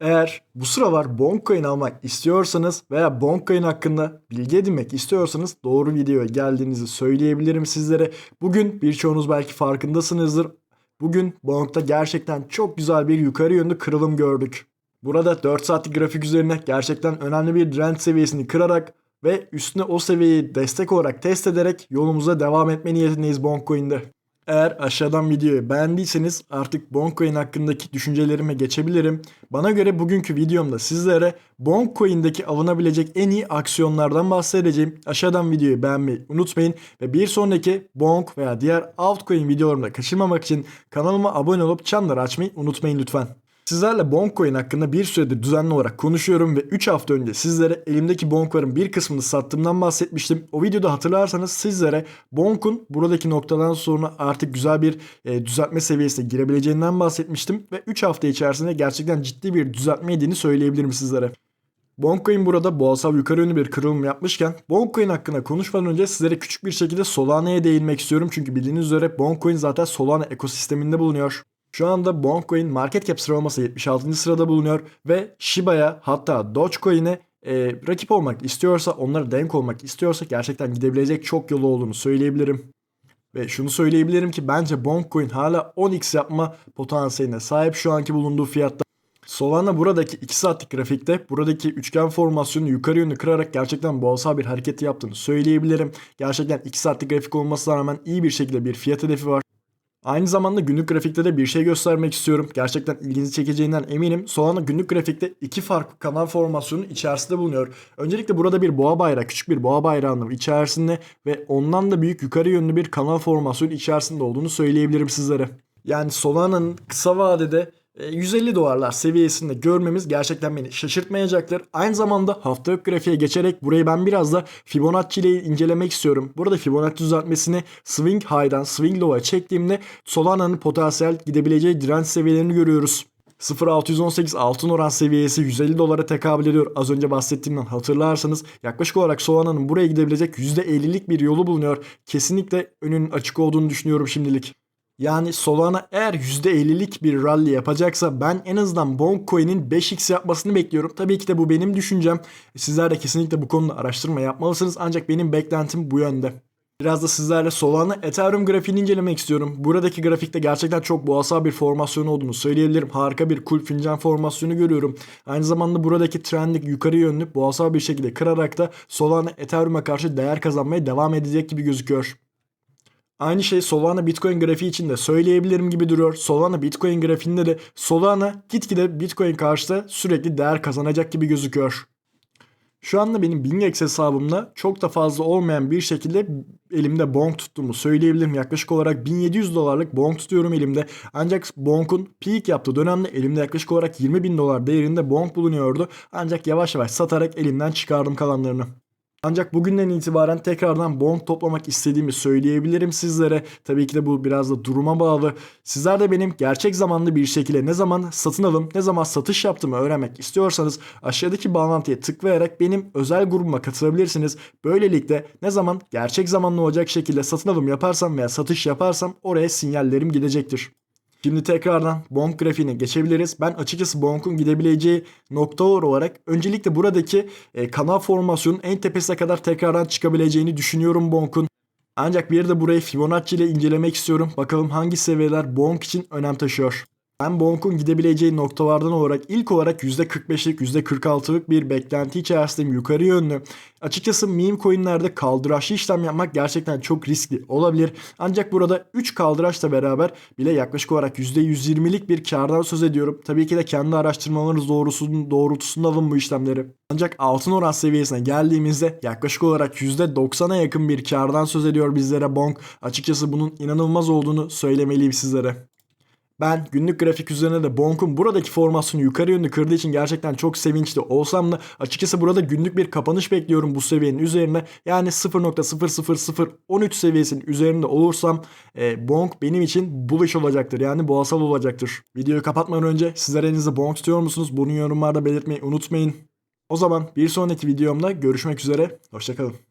Eğer bu sıralar Boncoin almak istiyorsanız veya Boncoin hakkında bilgi edinmek istiyorsanız doğru videoya geldiğinizi söyleyebilirim sizlere. Bugün birçoğunuz belki farkındasınızdır. Bugün Bonk'ta gerçekten çok güzel bir yukarı yönlü kırılım gördük. Burada 4 saatlik grafik üzerine gerçekten önemli bir trend seviyesini kırarak ve üstüne o seviyeyi destek olarak test ederek yolumuza devam etme niyetindeyiz Boncoin'de. Eğer aşağıdan videoyu beğendiyseniz artık Boncoin hakkındaki düşüncelerime geçebilirim. Bana göre bugünkü videomda sizlere Boncoin'deki alınabilecek en iyi aksiyonlardan bahsedeceğim. Aşağıdan videoyu beğenmeyi unutmayın ve bir sonraki Bonk veya diğer altcoin videolarımda kaçırmamak için kanalıma abone olup çanları açmayı unutmayın lütfen. Sizlerle Boncoin hakkında bir süredir düzenli olarak konuşuyorum ve 3 hafta önce sizlere elimdeki Bonk'ların bir kısmını sattığımdan bahsetmiştim. O videoda hatırlarsanız sizlere Bonk'un buradaki noktadan sonra artık güzel bir e, düzeltme seviyesine girebileceğinden bahsetmiştim. Ve 3 hafta içerisinde gerçekten ciddi bir düzeltme yediğini söyleyebilirim sizlere. Boncoin burada boğazsal yukarı yönlü bir kırılım yapmışken Boncoin hakkında konuşmadan önce sizlere küçük bir şekilde Solana'ya değinmek istiyorum. Çünkü bildiğiniz üzere Boncoin zaten Solana ekosisteminde bulunuyor. Şu anda Boncoin market cap sıralaması 76. sırada bulunuyor ve Shiba'ya hatta Dogecoin'e e, rakip olmak istiyorsa, onlara denk olmak istiyorsa gerçekten gidebilecek çok yolu olduğunu söyleyebilirim. Ve şunu söyleyebilirim ki bence Boncoin hala 10x yapma potansiyeline sahip şu anki bulunduğu fiyatta. Solana buradaki 2 saatlik grafikte buradaki üçgen formasyonu yukarı yönlü kırarak gerçekten boğazsal bir hareket yaptığını söyleyebilirim. Gerçekten 2 saatlik grafik olmasına rağmen iyi bir şekilde bir fiyat hedefi var. Aynı zamanda günlük grafikte de bir şey göstermek istiyorum. Gerçekten ilginizi çekeceğinden eminim. Solana günlük grafikte iki farklı kanal formasyonu içerisinde bulunuyor. Öncelikle burada bir boğa bayrağı, küçük bir boğa bayrağının içerisinde ve ondan da büyük yukarı yönlü bir kanal formasyonu içerisinde olduğunu söyleyebilirim sizlere. Yani Solana'nın kısa vadede 150 dolarlar seviyesinde görmemiz gerçekten beni şaşırtmayacaktır. Aynı zamanda haftalık grafiğe geçerek burayı ben biraz da Fibonacci ile incelemek istiyorum. Burada Fibonacci düzeltmesini swing high'dan swing low'a çektiğimde Solana'nın potansiyel gidebileceği direnç seviyelerini görüyoruz. 0.618 altın oran seviyesi 150 dolara tekabül ediyor. Az önce bahsettiğimden hatırlarsanız yaklaşık olarak Solana'nın buraya gidebilecek %50'lik bir yolu bulunuyor. Kesinlikle önün açık olduğunu düşünüyorum şimdilik. Yani Solana eğer %50'lik bir rally yapacaksa ben en azından Boncoin'in 5x yapmasını bekliyorum. Tabii ki de bu benim düşüncem. Sizler de kesinlikle bu konuda araştırma yapmalısınız. Ancak benim beklentim bu yönde. Biraz da sizlerle Solana Ethereum grafiğini incelemek istiyorum. Buradaki grafikte gerçekten çok boğasal bir formasyon olduğunu söyleyebilirim. Harika bir kulp fincan formasyonu görüyorum. Aynı zamanda buradaki trendlik yukarı yönlü boğasal bir şekilde kırarak da Solana Ethereum'a karşı değer kazanmaya devam edecek gibi gözüküyor. Aynı şey Solana Bitcoin grafiği için de söyleyebilirim gibi duruyor. Solana Bitcoin grafiğinde de Solana gitgide Bitcoin karşısında sürekli değer kazanacak gibi gözüküyor. Şu anda benim BingX hesabımda çok da fazla olmayan bir şekilde elimde bonk tuttuğumu söyleyebilirim. Yaklaşık olarak 1700 dolarlık bonk tutuyorum elimde. Ancak bonk'un peak yaptığı dönemde elimde yaklaşık olarak 20 bin dolar değerinde bonk bulunuyordu. Ancak yavaş yavaş satarak elimden çıkardım kalanlarını. Ancak bugünden itibaren tekrardan bond toplamak istediğimi söyleyebilirim sizlere. Tabii ki de bu biraz da duruma bağlı. Sizler de benim gerçek zamanlı bir şekilde ne zaman satın alım, ne zaman satış yaptığımı öğrenmek istiyorsanız aşağıdaki bağlantıya tıklayarak benim özel grubuma katılabilirsiniz. Böylelikle ne zaman gerçek zamanlı olacak şekilde satın alım yaparsam veya satış yaparsam oraya sinyallerim gidecektir. Şimdi tekrardan Bonk grafiğine geçebiliriz. Ben açıkçası Bonk'un gidebileceği nokta olarak öncelikle buradaki e, kanal formasyonun en tepesine kadar tekrardan çıkabileceğini düşünüyorum Bonk'un. Ancak bir de burayı Fibonacci ile incelemek istiyorum. Bakalım hangi seviyeler Bonk için önem taşıyor. Ben Bonk'un gidebileceği noktalardan olarak ilk olarak %45'lik %46'lık bir beklenti içerisindeyim yukarı yönlü. Açıkçası meme coinlerde kaldıraçlı işlem yapmak gerçekten çok riskli olabilir. Ancak burada 3 kaldıraçla beraber bile yaklaşık olarak %120'lik bir kardan söz ediyorum. Tabii ki de kendi araştırmalarınız doğrultusunda, doğrultusunda alın bu işlemleri. Ancak altın oran seviyesine geldiğimizde yaklaşık olarak %90'a yakın bir kardan söz ediyor bizlere Bonk. Açıkçası bunun inanılmaz olduğunu söylemeliyim sizlere. Ben günlük grafik üzerine de Bonk'un buradaki formasyonu yukarı yönlü kırdığı için gerçekten çok sevinçli olsam da açıkçası burada günlük bir kapanış bekliyorum bu seviyenin üzerine. Yani 0.00013 seviyesinin üzerinde olursam e, Bonk benim için bullish olacaktır. Yani boğasal olacaktır. Videoyu kapatmadan önce sizler elinizde Bonk tutuyor musunuz? Bunu yorumlarda belirtmeyi unutmayın. O zaman bir sonraki videomda görüşmek üzere. Hoşçakalın.